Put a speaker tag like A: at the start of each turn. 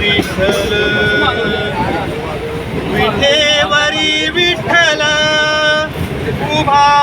A: विठ्ठल विठेवरी विठ्ठल उभा